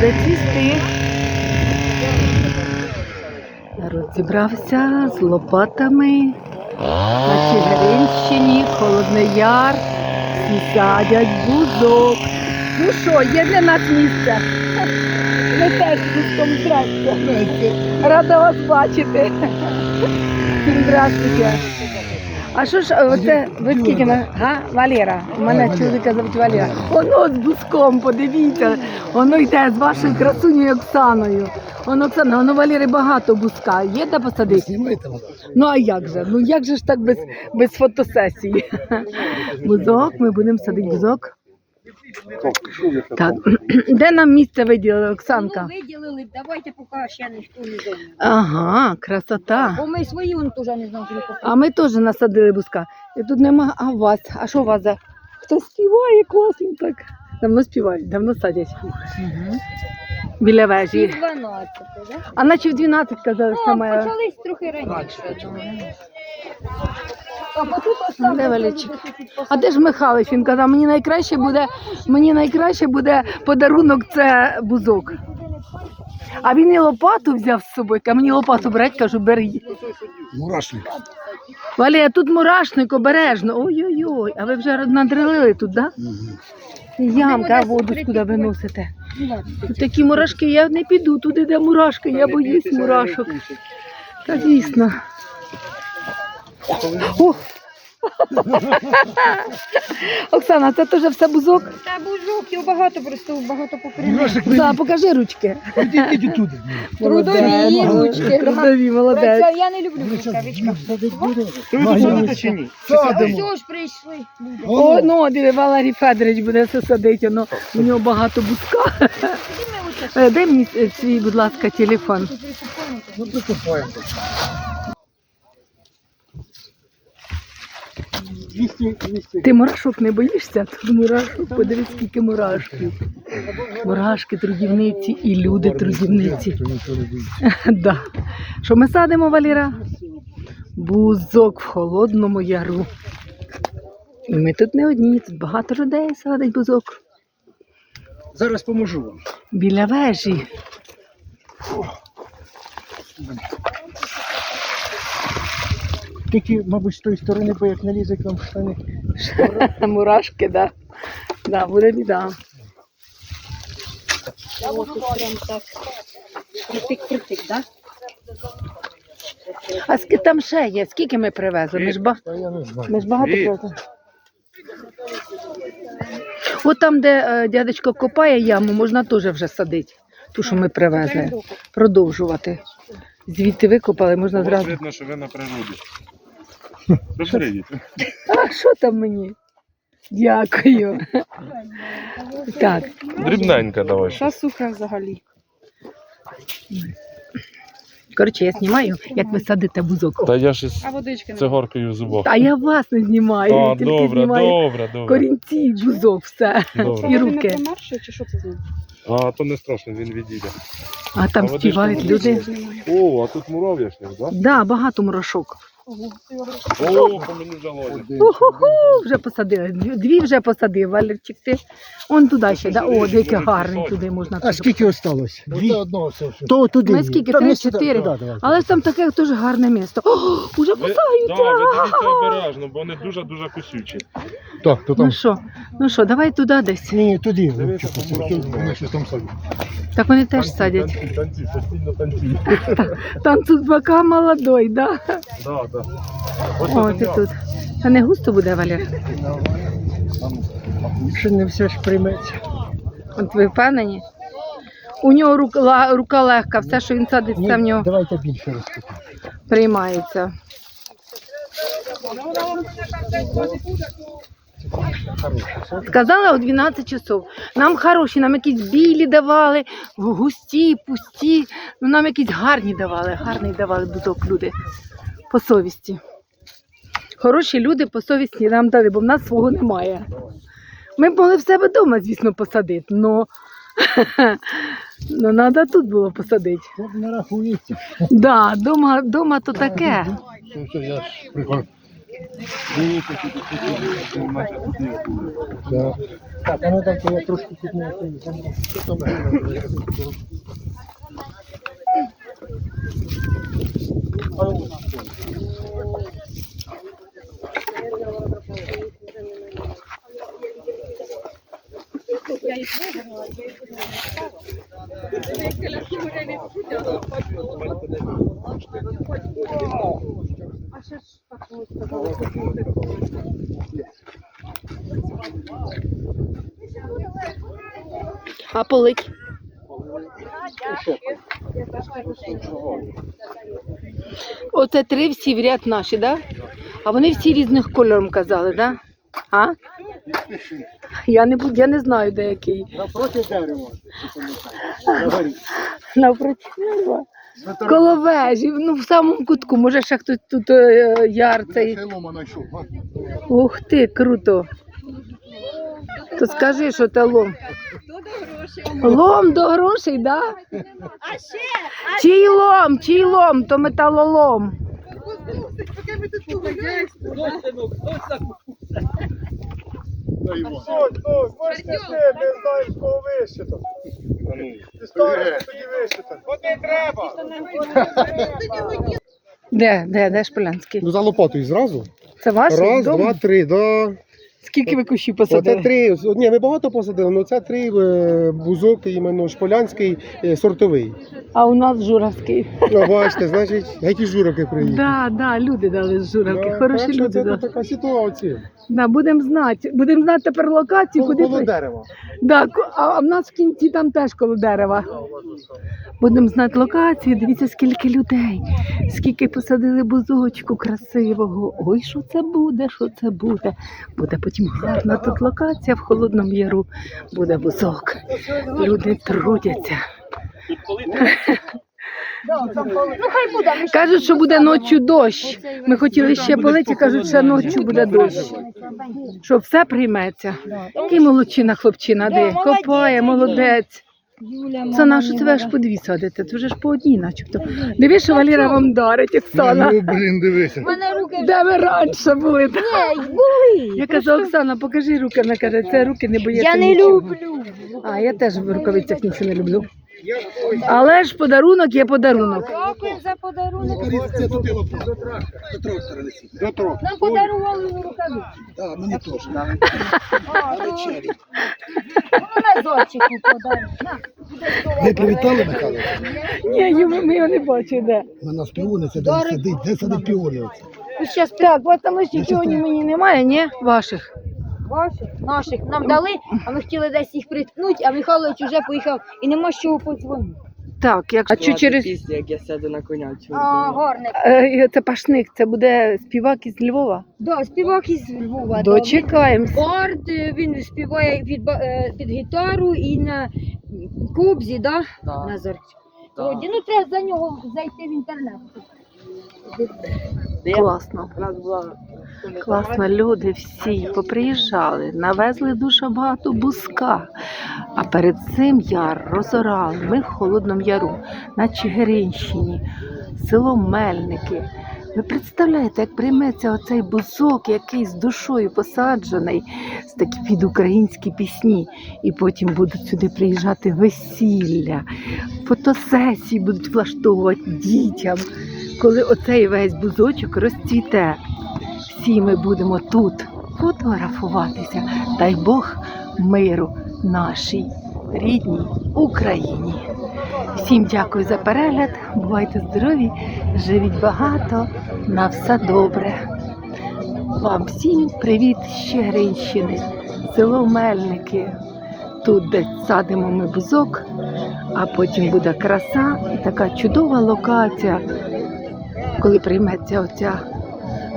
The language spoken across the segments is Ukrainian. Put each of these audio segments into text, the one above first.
буде цвісти. Народ зібрався з лопатами на Чигиринщині, Холодний Яр, всі садять бузок. Ну що, є для нас місце? Ми теж бузком здрасте. Рада вас бачити. Здравствуйте. А що ж, оце, ви скільки на га? Валера. У мене чоловіка звуть Валера. Воно з буском, подивіться. Воно йде з вашою красунею Оксаною. Воно Оксана, воно Валери багато буска. Є де посадити? Ну а як же? Ну як же ж так без, без фотосесії? Бузок, ми будемо садити бузок. Так, де нам місце виділили, Оксанка? Ну, виділили, давайте поки ще ніхто не знає. Ага, красота. Бо ми свої он теж не знав, що А ми теж насадили буска. І тут нема, а у вас? А що у вас за? Хто співає класно так? Давно співають, давно садять. Біля вежі. 12, да? А наче в 12 казали Ну, саме. почались трохи раніше. Де Валерчик? А де ж Михайлович? Він казав, мені найкраще буде, мені найкраще буде подарунок це бузок. А він і лопату взяв з собою. А мені лопату брать, кажу, бери. Мурашник. Валія, тут мурашник обережно. Ой-ой-ой, а ви вже надрелили тут, так? Да? Ямка, а воду куди виносите? Тут такі мурашки, я не піду туди, де мурашки, я боюсь мурашок. Та звісно. О! Оксана, це теж все бузок? Та бужок, його багато просто, багато покрили. Мурашник, Да, покажи ручки. туди. Трудові ручки. Трудові, молодець. Я не люблю рукавичка. Садимо. Все ж прийшли. О, ну, диви, Валерій Федорович буде все садити, ну, у нього багато бузка. Е, Дай мені е, свій, будь ласка, телефон. Ну, прикопаємо. 200, 200. Ти мурашок не боїшся? Тут мурашок, подивись, скільки мурашків. Мурашки, трудівниці і люди трудівниці. Да. Що ми садимо, Валіра? Бузок в холодному яру. І ми тут не одні, тут багато людей садить бузок. Зараз поможу вам. Біля вежі. Тільки, мабуть, з тої сторони, бо як налізе к в штани. Мурашки, да. Да, буде біда. А от прям так. Притик-притик, так? А скільки там ще є? Скільки ми привезли? Ми ж, ба... Я ми ж багато привезли. От там, де е, дядечко копає яму, можна теж вже садити. Ту, що ми привезли. Продовжувати. Звідти викопали, можна зразу. видно, що ви на природі. Добре, А що там мені? Дякую. Так, Дрібненька давай. ще. сухе взагалі. коротше, я знімаю, як ви садите бузок. Та я ж із А водички не цигаркою в зубах. А я вас не знімаю, А, тільки добре, знімаю добре, добре. корінці, бузок, все. Добре. І руки. чи що це за? А, то не страшно, він відійде. А там А водичка співають буде? люди. О, а тут мурав'яшник, так? Да, багато мурашок. О, по мені залазить. Вже посадили. Дві вже посадив, Валерчик, ти. Он туди ще, да? О, який гарний туди можна. А скільки осталось? Дві. одного все. То туди. Ми скільки? Три, чотири. Але ж там таке дуже гарне місто. О, уже ви дивіться обережно, бо вони дуже-дуже кусючі. Так, то Ну що, ну що, давай туди десь. Ні, ні, туди. Там Вони там садять. Так вони теж садять. Танці, танці, постійно танці. Там тут бока молодой, да? Да, да. Ось О, ти тут. Та не густо буде, Валер? Ще не все ж прийметься. От ви впевнені? У нього рука, рука легка, все, що він садить, все в нього Давайте більше розкопаємо. приймається. Сказали о 12 часов. Нам хороші, нам якісь білі давали, густі, пусті. Ну нам якісь гарні давали, гарний давали бузок люди по совісті. Хороші люди по совісті нам дали, бо в нас свого немає. Ми б могли в себе вдома, звісно, посадити, але ну, треба тут було посадити. Тут не рахується. Да, дома, дома то таке. Все, все, я так, а ну дайте я трошки підніму. Я їх виграла, я їх не ставила а дайте я трошки підняти. Що там? А полить? Оце три всі в ряд наші, да? А вони всі різних кольорів казали, да? А? Я не, буду- я не знаю, де який. Напроти дерева. На. Навпроти дерева. Коло вежі, ну в самому кутку, може ще хтось тут е, яр цей. Ух ти, круто. То скажи, що це лом. Лом до грошей, да? А ще, Чий лом, чий лом, то металолом. Дай треба? Де, де, де Шполянський? Ну за лопатою зразу. Це ваш Раз, два, три, да. Скільки ви кущів Оце посадили? три. Ні, ми багато посадили, але це три е, бузок, іменно шполянський е, сортовий. А у нас журавський. Ну, бачите, значить, із журавки приїхали. Да, да, люди дали з журавки. Да, Хороші так люди. Це Да. така ситуація. Да, будемо знати. Будемо знати тепер локацію, куди Коло дерева. Да, а в нас в кінці там теж коло дерева. Будемо знати локацію, дивіться, скільки людей, скільки посадили бузочку красивого. Ой, що це буде, що це буде. Буде потім гарна тут локація в Холодному Яру. Буде бузок. Люди трудяться. Кажуть, що буде ночі дощ. Ми хотіли ще полити, кажуть, що ночі буде дощ. Що все прийметься. Який молодчина хлопчина, де копає, молодець. Це нашу тебе ж по дві садити, це вже ж по одній начебто. Дивись, що Валіра вам дарить, Оксана. Ну, блін, дивися. мене руки Де ви раніше були? були. Я кажу, Оксана, покажи руки. Вона каже, це руки не бояться. Я не нічого. люблю. А я теж в рукавицях нічого не люблю. Але ж подарунок є подарунок. Дякую за подарунок. Це туди лопата. До трьох. Нам подарували рукавиці. Так, мені теж. Ну, подарунок. Ви привітали Михайло? Ні, йому- ми його не бачимо, де. Вона з піони, це де сидить, де сидить піони? Зараз Ну, так, от там ще піонів мені немає, ні? Ваших. Ваших, наших нам дали, а ми хотіли десь їх приткнути, а Михайлович вже поїхав і нема з чого подзвонити. Так, якщо а чи через після, як я сяду на коня. чую. А, гарне. Е, це пашник, це буде співак із Львова. Да, співак із Львова. да. Дочекаємось. Бард, е, він співає під, ба- е, під гітару і на кобзі, да? Да. Назар. Да. Вроді, ну треба за нього зайти в інтернет. Де я- Класно. У нас була Класно, люди всі поприїжджали, навезли дуже багато бузка. А перед цим яр розорали. Ми в Холодному Яру, на Чигиринщині, село Мельники. Ви представляєте, як прийметься оцей бузок, який з душою посаджений, з такі під українські пісні. І потім будуть сюди приїжджати весілля, фотосесії будуть влаштовувати дітям. Коли оцей весь бузочок розцвіте, всі ми будемо тут фотографуватися. Дай Бог миру нашій рідній Україні. Всім дякую за перегляд. Бувайте здорові, живіть багато, на все добре. Вам всім привіт Щегринщини, село Мельники. Тут, де садимо ми бузок, а потім буде краса і така чудова локація, коли прийметься оця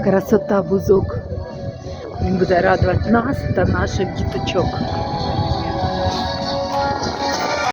красота бузок. Він буде радувати нас та наших діточок.